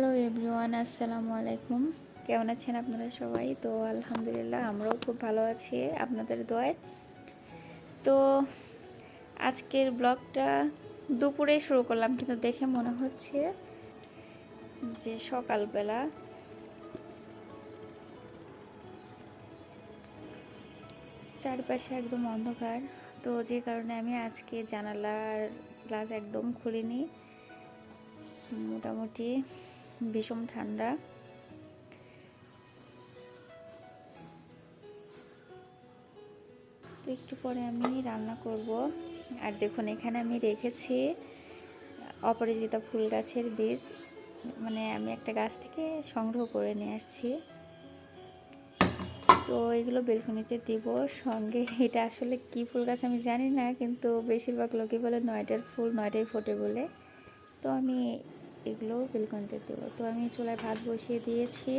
Hello everyone আসসালামু আলাইকুম কেমন আছেন আপনারা সবাই? তো আলহামদুলিল্লাহ, আমরাও খুব ভালো আছি আপনাদের দোয়ায়। তো আজকের ব্লগটা দুপুরে শুরু করলাম, কিন্তু দেখে মনে হচ্ছে যে সকালবেলা চারপাশে একদম অন্ধকার। তো যে কারণে আমি আজকে জানালার গ্লাস একদম খুলিনি। মোটামুটি ভীষণ ঠান্ডা। তো একটু পরে আমি রান্না করব। আর দেখুন, এখানে আমি রেখেছি অপরাজিতা ফুল গাছের বীজ। মানে আমি একটা গাছ থেকে সংগ্রহ করে নিয়ে আসছি। তো এগুলো বেলকনিতে দিব। সঙ্গে এটা আসলে কি ফুল গাছ আমি জানি না, কিন্তু বেশিরভাগ লোকে বলে নয়টার ফুল নয়টাই ফোটে বলে। তো আমি এগুলো বেলকনিতে দেবো। তো আমি চুলায় ভাত বসিয়ে দিয়েছি।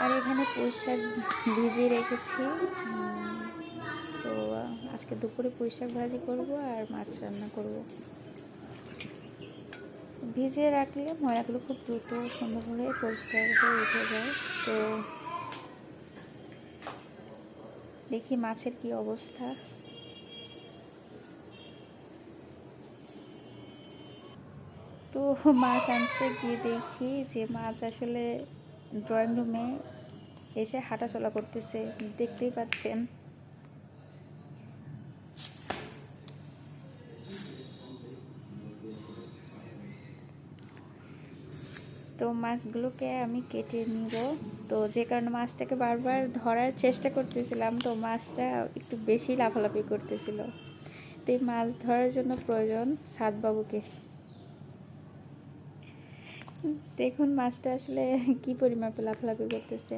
আর এখানে পুঁই শাক ভিজিয়ে রেখেছি। তো আজকে দুপুরে পুঁই শাক ভাজি করব আর মাছ রান্না করব। ভিজিয়ে রাখলে ময়লাগুলো খুব দ্রুত সুন্দর হয়ে পরিষ্কার হয়ে উঠে যায়। তো দেখি মাছের কি অবস্থা। মাছ আনতে গিয়ে দেখি যে মাছ আসলে ড্রয়িং রুমে এসে হাঁটাচলা করতেছে। দেখতেই পাচ্ছেন। তো মাছগুলোকে আমি কেটে নিব। তো যে কারণে মাছটাকে বারবার ধরার চেষ্টা করতেছিলাম, তো মাছটা একটু বেশি লাফালাফি করতেছিল। তো মাছ ধরার জন্য প্রয়োজন সাদবাবুকে দেখুন মাছটা আসলে কি পরিমাপে লাফালাফি করতেছে।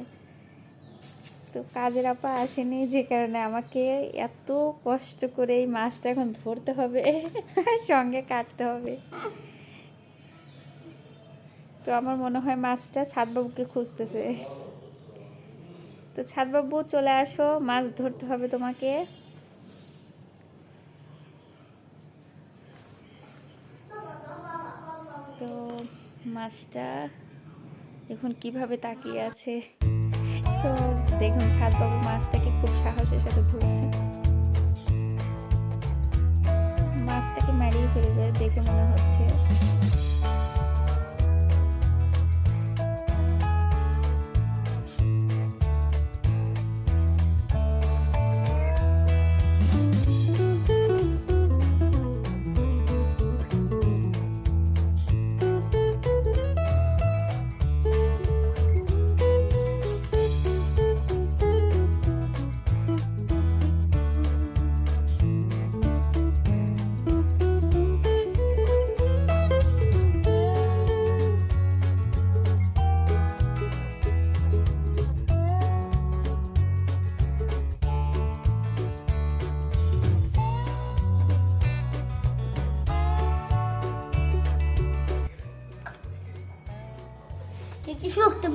তো কাজের আপা আসেনি যে কারণে আমাকে এত কষ্ট করে এই মাছটা এখন ধরতে হবে, সঙ্গে কাটতে হবে। তো আমার মনে হয় মাছটা ছাদবাবুকে খুঁজতেছে। তো ছাদবাবু চলে আসো, মাছ ধরতে হবে তোমাকে তো মাছটা। দেখুন কীভাবে তাকিয়ে আছে। তো দেখুন সাদবাবু মাছটাকে খুব সাহসের সাথে ধরছে। মাছটাকে মারিয়ে ফেলবে দেখে মনে হচ্ছে।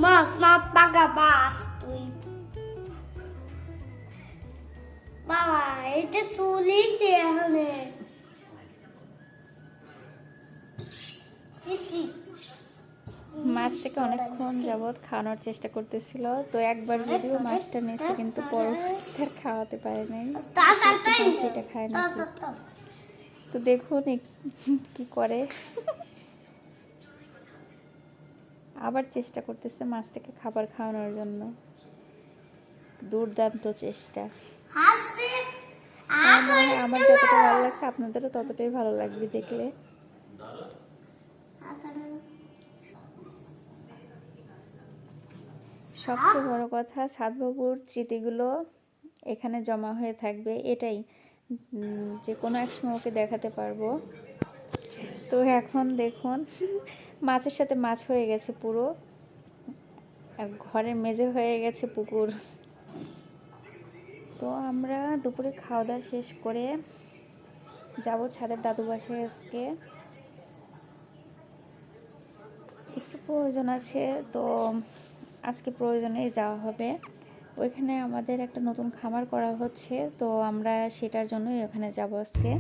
মাছ না পাকা মাছ তুই বাবা এটা চলিছে এখানে সিসি মাছটাকে অনেকক্ষণ যাবৎ খাওয়ানোর চেষ্টা করতেছিল। তো একবার যদিও মাছটা নিয়েছে কিন্তু পরবর্তীতে খাওয়াতে পারে নাই সেটা খায় না তো দেখুন কি করে। আবার চেষ্টা করতেছে মাছটাকে খাবার খাওয়ানোর জন্য। দুর্দান্ত চেষ্টা। আমার মনে হয় আমার যতটা ভালো লাগছে আপনাদেরও ততটাই ভালো লাগবে দেখলে। সবচেয়ে বড় কথা সাদবাবুর স্মৃতিগুলো এখানে জমা হয়ে থাকবে এটাই। যে কোনো এক সময় ওকে দেখাতে পারব। তো এখন দেখুন, মাছের সাথে মাছ হয়ে গেছে পুরো। আর ঘরের মেঝে হয়ে গেছে পুকুর। তো আমরা দুপুরে খাওয়া দাওয়া শেষ করে যাব ছাদের দাদু বাসায় আজকে। একটু প্রয়োজন আছে, তো আজকে প্রয়োজনে যাওয়া হবে। ওইখানে আমাদের একটা নতুন খামার করা হচ্ছে, তো আমরা সেটার জন্যই ওখানে যাব আজকে।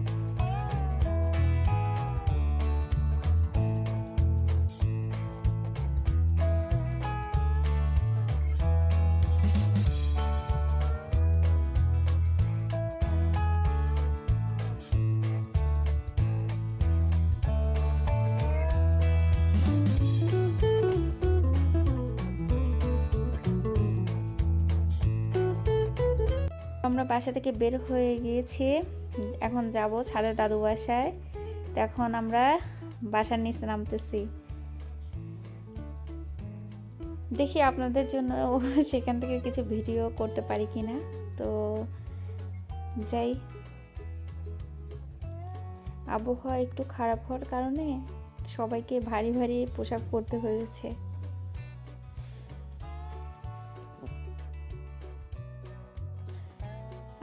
আমরা বাসা থেকে বের হয়ে গিয়েছি। এখন যাব ছাদের দাদু বাসায়। তো এখন আমরা বাসার নিচে নামতেছি। দেখি আপনাদের জন্য সেখান থেকে কিছু ভিডিও করতে পারি কিনা। তো যাই। আবহাওয়া একটু খারাপ হওয়ার কারণে সবাইকে ভারী ভারী পোশাক পরতে হয়েছে।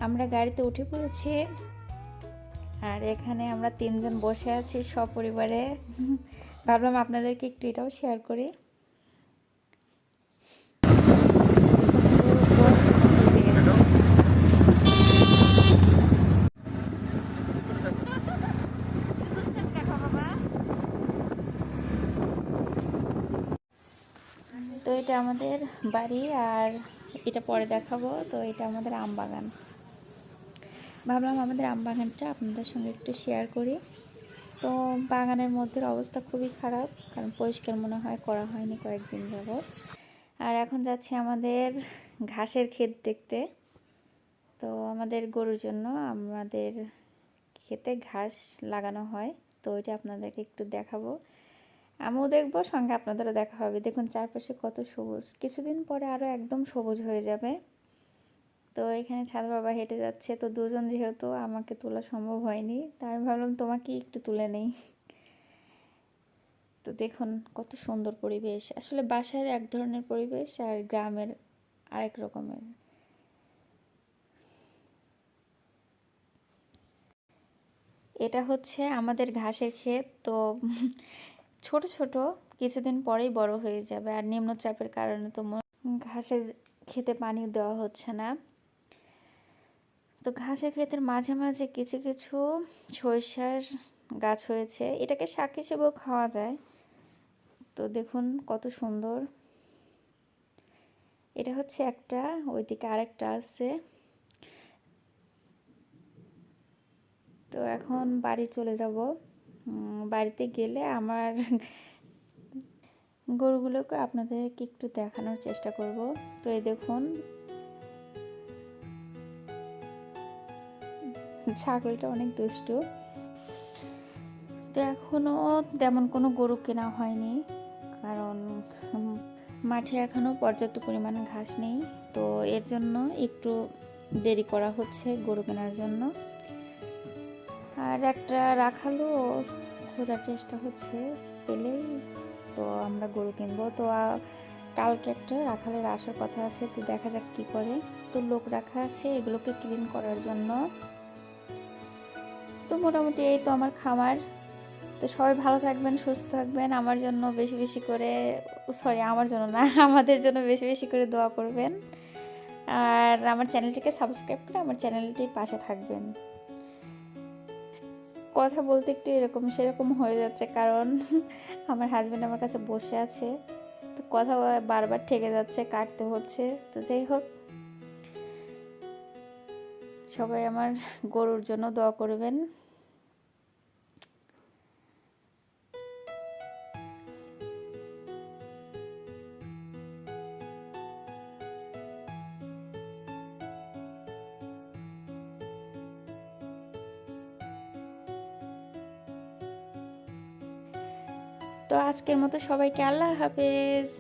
আমরা গাড়িতে উঠে পড়েছি আর এখানে আমরা তিনজন বসে আছি সপরিবারে। ভাবলাম আপনাদেরকে একটু এটাও শেয়ার করি। তো এটা আমাদের বাড়ি আর এটা পরে দেখাবো। তো এটা আমাদের আম বাগান ভাবলাম আমাদের আম বাগানটা আপনাদের সঙ্গে একটু শেয়ার করি। তো বাগানের মধ্যে অবস্থা খুবই খারাপ, কারণ পরিষ্কার মনে হয় করা হয়নি কয়েকদিন যাবত আর এখন যাচ্ছি আমাদের ঘাসের ক্ষেত দেখতে। তো আমাদের গরুর জন্য আমাদের ক্ষেতে ঘাস লাগানো হয়, তো ওইটা আপনাদেরকে একটু দেখাবো। আমিও দেখব, সঙ্গে আপনাদেরও দেখা হবে। দেখুন, চারপাশে কত সবুজ। কিছুদিন পরে আরও একদম সবুজ হয়ে যাবে। তো এখানে ছাদ বাবা হেঁটে যাচ্ছে। তো দুজন যেহেতু আমাকে তোলা সম্ভব হয়নি তাই আমি ভাবলাম তোমাকে একটু তুলে নেই। তো দেখুন কত সুন্দর পরিবেশ। আসলে বাসার এক ধরনের পরিবেশ আর গ্রামের আরেক রকমের। এটা হচ্ছে আমাদের ঘাসের ক্ষেত। তো ছোট ছোট কিছুদিন পরেই বড় হয়ে যাবে। আর নিম্নচাপের কারণে তো ঘাসের খেতে পানি দেওয়া হচ্ছে না। তো ঘাসের ক্ষেতের মাঝে মাঝে কিছু কিছু সরিষার গাছ হয়েছে। এটাকে শাক হিসেবেও খাওয়া যায়। তো দেখুন কত সুন্দর। এটা হচ্ছে একটা, ওইদিকে আরেকটা আছে। তো এখন বাড়ি চলে যাব। বাড়িতে গেলে আমার গরুগুলোকে আপনাদেরকে একটু দেখানোর চেষ্টা করব। তো এই দেখুন ছাগলটা অনেক দুষ্টু। তো এখনও তেমন কোনো গরু কেনা হয়নি। কারণ মাঠে এখনও পর্যাপ্ত পরিমাণে ঘাস নেই। তো এর জন্য একটু দেরি করা হচ্ছে গরু কেনার জন্য। আর একটা রাখালও খোঁজার চেষ্টা হচ্ছে পেলেই তো আমরা গরু কিনবো। তো কালকে একটা রাখালের আসার কথা আছে, তো দেখা যাক কি করে। তো লোক রাখা আছে, এগুলোকে ক্লিন করার জন্য। মোটামুটি এই তো আমার খামার তো সবাই ভালো থাকবেন, সুস্থ থাকবেন। আমার জন্য বেশি বেশি করে সরি আমার জন্য না, আমাদের জন্য বেশি বেশি করে দোয়া করবেন। আর আমার চ্যানেলটিকে সাবস্ক্রাইব করে আমার চ্যানেলটির পাশে থাকবেন। কথা বলতে একটু এরকম, সেরকম হয়ে যাচ্ছে কারণ আমার হাজব্যান্ড আমার কাছে বসে আছে। তো কথা বারবার ঠেকে যাচ্ছে, কাটতে হচ্ছে। তো যাই হোক। সবাই আমার গরুর জন্য দোয়া করবেন। তো আজকের মতো সবাইকে আল্লাহ হাফেজ।